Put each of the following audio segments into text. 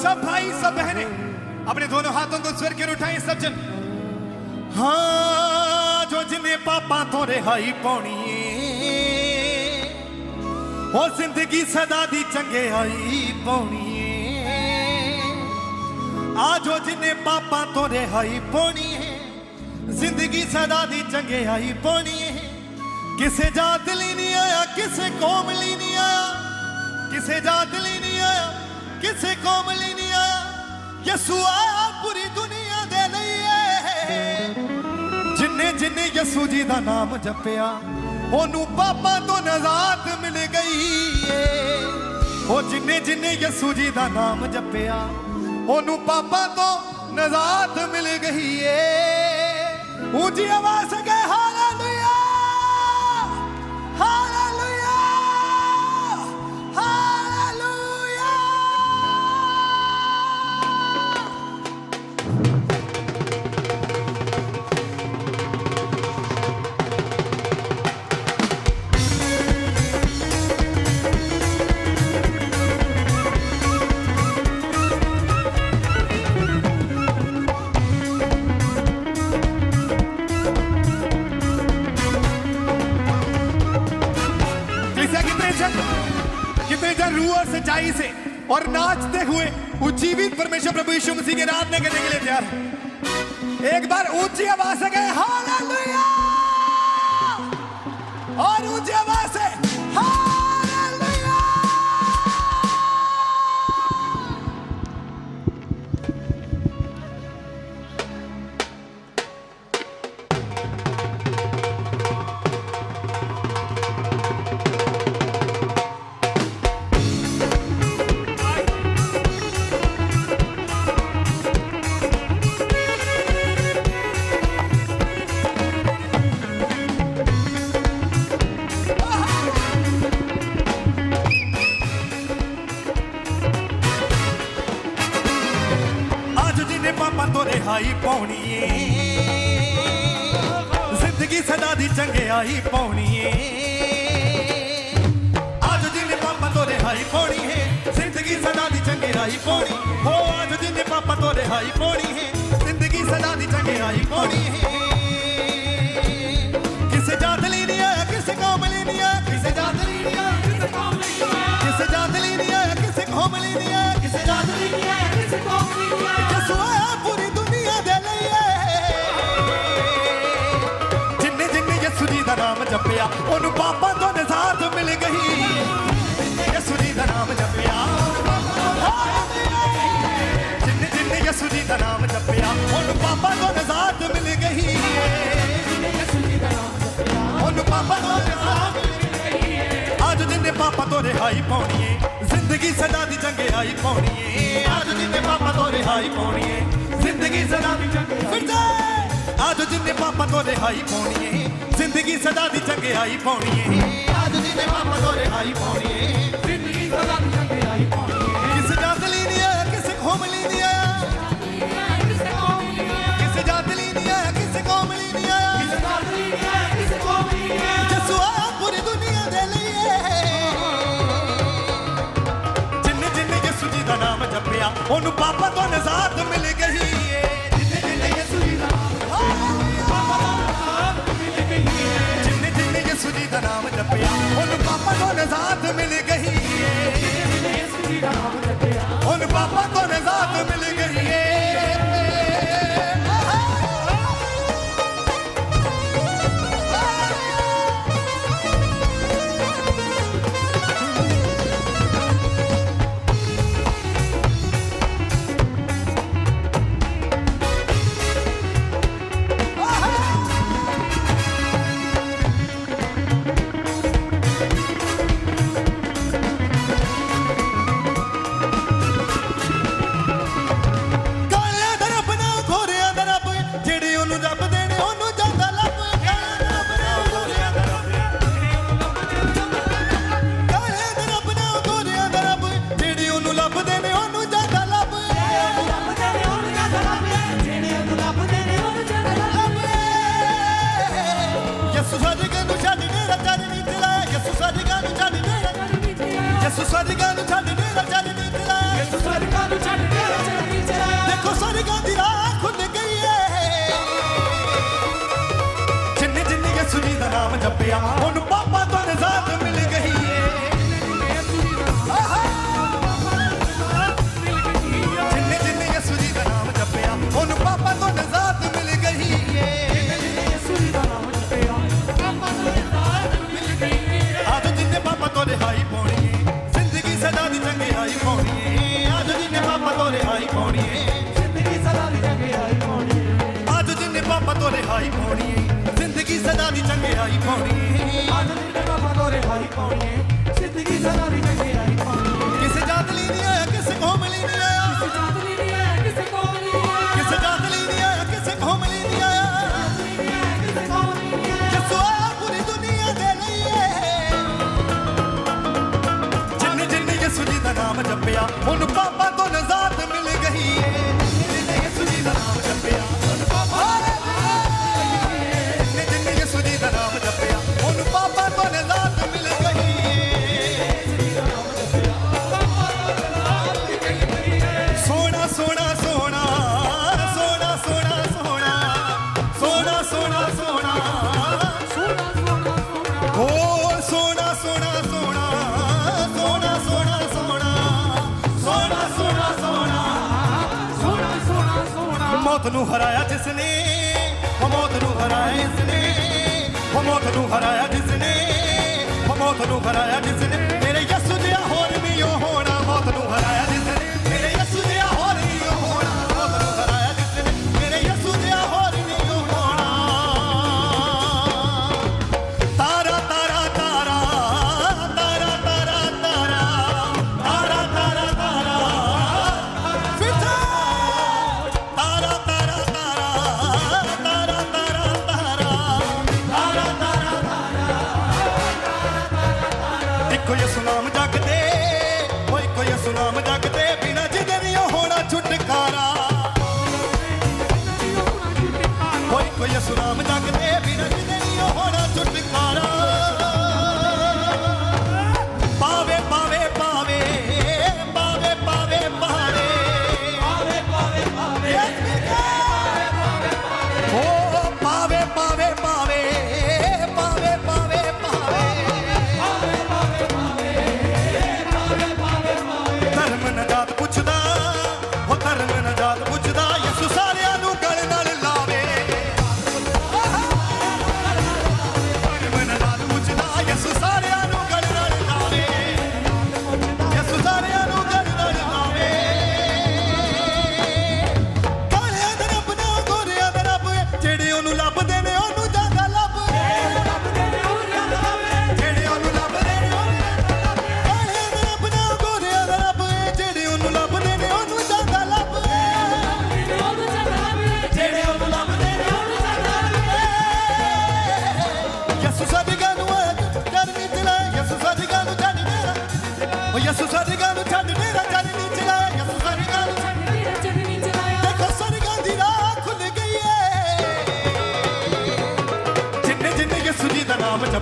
सब भाई सब बहनें अपने दोनों हाथों को स्वर के उठाएं सब जन ਹਾਂ ਜੋ ਜਿਨੇ ਪਾਪਾਂ ਤੋਂ ਰਿਹਾਈ ਪਾਉਣੀ ਏ ਉਹ ਜ਼ਿੰਦਗੀ ਸਦਾ ਦੀ ਚੰਗਿਆਈ ਪਾਉਣੀ ਏ ਆ ਜੋ ਜਿਨੇ ਪਾਪਾਂ ਤੋਂ ਰਿਹਾਈ ਪਾਉਣੀ ਏ ਜ਼ਿੰਦਗੀ ਸਦਾ ਦੀ ਚੰਗਿਆਈ ਪਾਉਣੀ ਏ ਕਿਸੇ ਜਾਤ ਲਈ ਨਹੀਂ ਆਇਆ ਕਿਸੇ ਕੌਮ ਲਈ ਨਹੀਂ ਆਇਆ ਕਿਸੇ ਜਾਤ ਲਈ ਨਹੀਂ ਆਇਆ ਕਿਸੇ ਕੌਮ ਲਈ ਨਹੀਂ ਆਇਆ। ਯਸੂ ਆਇਆ, ਪੂਰੀ ਦੁਨੀਆ ਦੇ ਲਈ ਏ। ਜਿੰਨੇ ਜਿੰਨੇ ਯਸੂ ਜੀ ਦਾ ਨਾਮ ਜਪਿਆ, ਉਹਨੂੰ ਪਾਪਾਂ ਤੋਂ ਨਜ਼ਾਤ ਮਿਲ ਗਈ ਏ। ਉਹ ਜਿੰਨੇ ਜਿੰਨੇ ਯਸੂ ਜੀ ਦਾ ਨਾਮ ਜਪਿਆ, ਉਹਨੂੰ ਪਾਪਾਂ ਤੋਂ ਨਜ਼ਾਤ ਮਿਲ ਗਈ ਏ। ਉੱਚੀ ਆਵਾਜ਼ ਕੇ कितने रू और सच्चाई से और नाचते हुए उज्जीवित परमेश्वर प्रभु यीशु मसीह के आराधना करने के लिए तैयार है। एक बार ऊँची आवाज़ से गए हालेलुया! और ऊँची आवाज़ ਦੀ ਪਾਉਣੀ ਏ। ਅੱਜ ਜਿਹਨੇ ਪਾਪਾਂ ਤੋਂ ਰਿਹਾਈ ਪਾਉਣੀ ਏ। ਜ਼ਿੰਦਗੀ ਸਦਾ ਦੀ ਚੰਗਿਆਈ ਪਾਉਣੀ ਹੋ, ਅੱਜ ਜਿਹਨੇ ਪਾਪਾਂ ਤੋਂ ਰਿਹਾਈ ਪਾਉਣੀ ਏ। ਜ਼ਿੰਦਗੀ ਸਦਾ ਦੀ ਚੰਗਿਆਈ ਪਾਉਣੀ ਏ। ਜਪਿਆ। ਉਹਨੂੰ ਪਾਪਾਂ ਤੋਂ ਨਜ਼ਾਤ ਮਿਲ ਗਈ। ਯਿਸੂ ਜੀ ਦਾ ਨਾਮ ਜਪਿਆ। ਜਿੰਨੇ ਜਿੰਨੇ ਯਿਸੂ ਜੀ ਦਾ ਨਾਮ ਜਪਿਆ, ਉਹਨੂੰ ਪਾਪਾਂ ਤੋਂ ਨਜ਼ਾਤ ਮਿਲ ਗਈ। ਉਹਨੂੰ ਪਾਪਾ ਤੋਂ ਨਜ਼ਾਤ ਮਿਲ ਗਈ। ਅੱਜ ਜਿੰਨੇ ਪਾਪਾ ਤੋਂ ਰਿਹਾਈ ਪਾਉਣੀ ਏ, ਜ਼ਿੰਦਗੀ ਸਦਾ ਦੀ ਚੰਗਿਆਈ ਪਾਉਣੀ ਏ। ਅੱਜ ਜਿੰਨੇ ਪਾਪਾ ਤੋਂ ਰਿਹਾਈ ਪਾਉਣੀ ਏ, ਜ਼ਿੰਦਗੀ ਸਦਾ ਦੀ ਚੰਗਿਆਈ ਫਿਰ ਜਾ ਅੱਜ ਜਿੰਨੇ ਪਾਪਾ ਤੋਂ ਰਿਹਾਈ ਪਾਉਣੀ ਏ ਜ਼ਿੰਦਗੀ ਸਦਾ ਦੀ ਚੰਗਿਆਈ ਪਾਉਣੀ ਏ। ਅੱਜ ਜਿੰਨੇ ਪਾਪਾ ਤੋਂ ਰਿਹਾਈ ਪਾਉਣੀ ਏ। ਜ਼ਿੰਦਗੀ ਸਦਾ ਦੀ ਚੰਗਿਆਈ ਪਾਉਣੀ ਏ। ਕਿਸੇ ਜਾਤ ਲਈ ਨਹੀਂ ਆਇਆ ਕਿਸੇ ਕੌਮ ਲਈ ਨਹੀਂ ਆਇਆ ਕਿਸੇ ਜਾਤ ਲਈ ਨਹੀਂ ਆਇਆ ਕਿਸੇ ਕੌਮ ਲਈ ਨਹੀਂ ਆਇਆ ਕਿਸੇ ਜਾਤ ਲਈ ਨਹੀਂ ਆਇਆ ਕਿਸੇ ਕੌਮ ਲਈ ਨਹੀਂ ਆਇਆ ਯਿਸੂ ਆਇਆ ਪੂਰੀ ਦੁਨੀਆ ਦੇ ਲਈ ਏ। ਜਿੰਨੇ ਜਿੰਨੇ ਯਿਸੂ ਜੀ ਦਾ ਨਾਮ ਜਪਿਆ ਉਹਨੂੰ ਪਾਪਾ ਤੋਂ ਨਜ਼ਾਤ ਮਿਲ। ਮਨ ਨਿਰਮਾ ਭਗੋਰੇ ਹਰੀ ਪਾਉਣੀਏ ਮੌਤ ਨੂੰ ਹਰਾਇਆ ਜਿਸ ਨੇ ਉਹ ਮੌਤ ਨੂੰ ਹਰਾਇਆ ਇਸ ਨੇ ਉਹ ਮੌਤ ਨੂੰ ਹਰਾਇਆ ਜਿਸ ਨੇ ਉਹ ਮੌਤ ਨੂੰ ਹਰਾਇਆ ਜਿਸ ਨੇ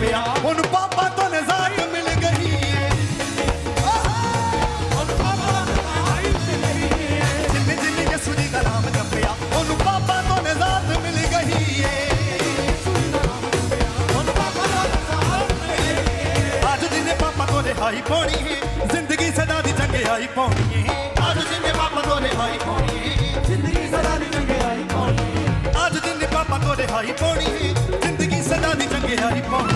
ਪਿਆ। ਹੁਣ ਪਾਪਾ ਤੋਂ ਨਜ਼ਾਇਤ ਮਿਲ ਗਈ ਏ। ਹੁਣ ਪਾਪਾ ਤੋਂ ਨਜ਼ਾਇਤ ਮਿਲ ਪਾਪਾ ਤੋਂ ਨਜ਼ਾਇਤ ਮਿਲ ਗਈ ਅੱਜ ਜਿੰਨੇ ਪਾਪਾ ਤੋਂ ਰਿਹਾਈ ਪਾਉਣੀ ਜ਼ਿੰਦਗੀ ਸਦਾ ਦੀ ਚੰਗਿਆਈ ਪਾਉਣੀ ਏ। ਅੱਜ ਜਿੰਨੇ ਪਾਪਾ ਤੋਂ ਰਿਹਾਈ ਪਾਉਣੀ ਏ, ਜ਼ਿੰਦਗੀ ਸਦਾ ਦੀ ਚੰਗਿਆਈ ਪਾਉਣੀ ਏ। ਅੱਜ ਜਿੰਨੇ ਪਾਪਾ ਤੋਂ ਰਿਹਾਈ ਪਾਉਣੀ ਏ, ਜ਼ਿੰਦਗੀ ਸਦਾ ਦੀ ਚੰਗਿਆਈ ਪਾਉਣੀ